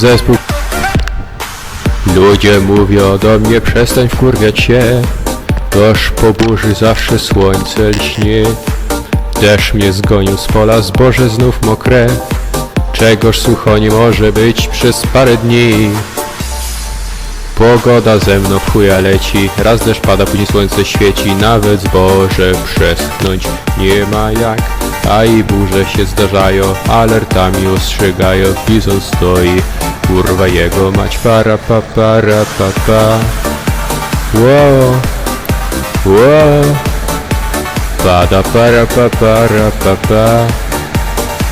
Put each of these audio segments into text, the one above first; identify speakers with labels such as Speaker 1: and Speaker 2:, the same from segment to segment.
Speaker 1: zespół. Ludzie mówią do mnie przestań wkurwiać się. Toż po burzy zawsze słońce lśnie Deszcz mnie zgonił z pola, zboże znów mokre. Czegoż sucho nie może być przez parę dni? Pogoda ze mną w chuja leci. Raz deszcz pada, później słońce świeci. Nawet zboże przeschnąć nie ma jak. A i burze się zdarzają Alertami ostrzegają. Bizon stoi Kurwa jego mać. Para pa para pa pa. Wow. Wow. Pada para pa para pa pa.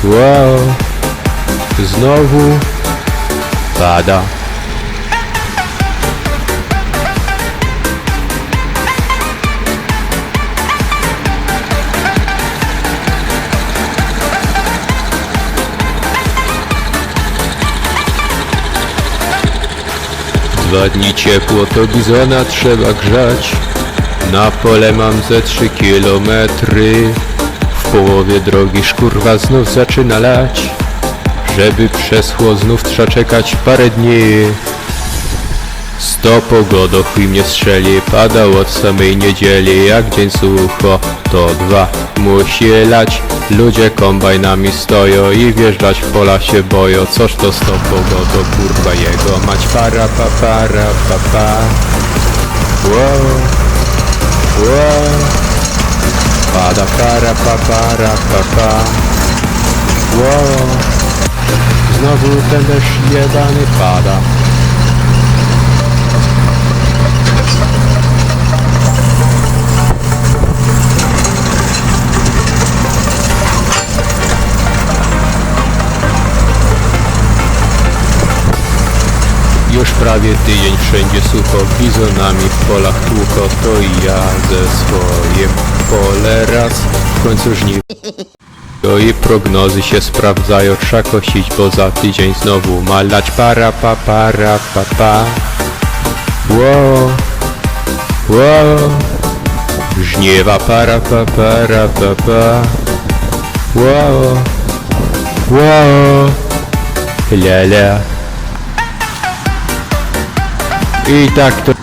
Speaker 1: Wow. Znowu. Pada Dwa dni ciepło to bizona trzeba grzać. Na pole mam ze trzy kilometry. W połowie drogi szkurwa znów zaczyna lać. Żeby przeschło znów trzeba czekać parę dni Sto pogodo chuj mnie strzeli Padał od samej niedzieli Jak dzień sucho to dwa Musi lać. Ludzie kombajnami stoją I wjeżdżać w pola się boją. Coż to sto pogodo kurwa jego Mać? Para pa para pa pa. Wow Wow. Pada para pa para pa pa. Wow. Znowu ten deszcz jebany pada Już prawie tydzień wszędzie sucho, bizonami w polach tłuko, to i ja ze swoim pole raz w końcu żniw. To i prognozy się sprawdzają, trzeba kosić, bo za tydzień znowu malać para pa para pa pa. Wow, wow, żniewa para pa para pa pa. Wow, wow, la. I tak to...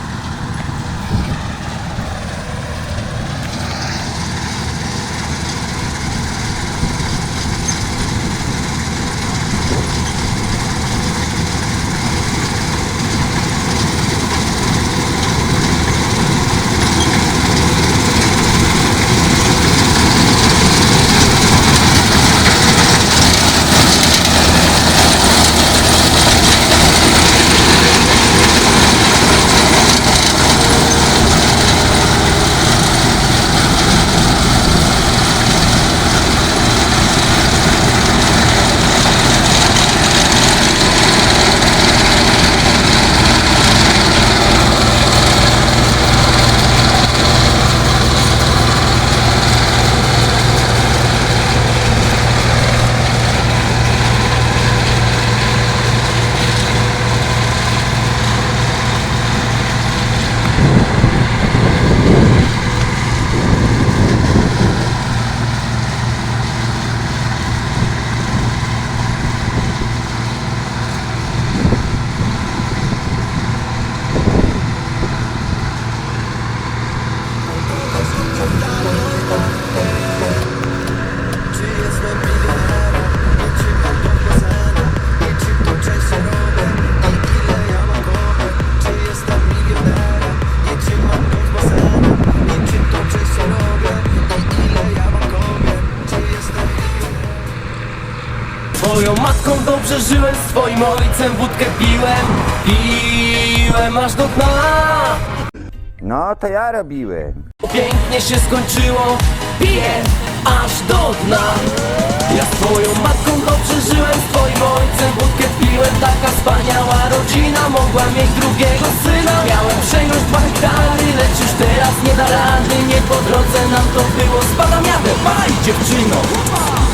Speaker 2: Twoją matką dobrze żyłem, z twoim ojcem wódkę piłem Piłem aż do dna.
Speaker 3: No, to ja robiłem.
Speaker 2: Pięknie się skończyło, piję aż do dna. Ja z twoją matką dobrze żyłem, z twoim ojcem wódkę piłem. Taka wspaniała rodzina, mogła mieć drugiego syna. Miałem przejąć dwa hektary, lecz już teraz nie da rady. Nie po drodze nam to było, spadam jadę, baj dziewczyno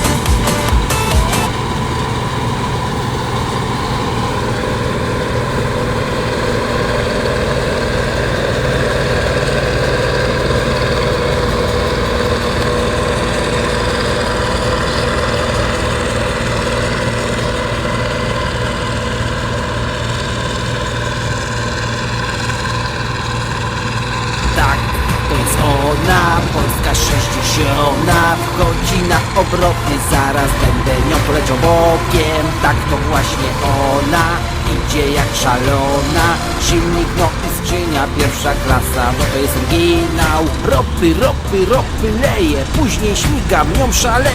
Speaker 4: zielona Polska sześćdziesiąta Wchodzi na obroty. Zaraz będę nią poleciał bokiem. Tak to właśnie ona Idzie jak szalona. Silnik no i skrzynia Pierwsza klasa, no to jest oryginał. Ropy, ropy, ropy leje Później śmigam nią szale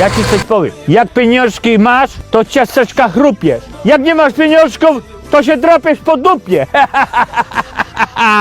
Speaker 5: Ja ci coś powiem. Jak pieniążki masz, to ciasteczka chrupiesz. Jak nie masz pieniążków, to się drapiesz po dupie.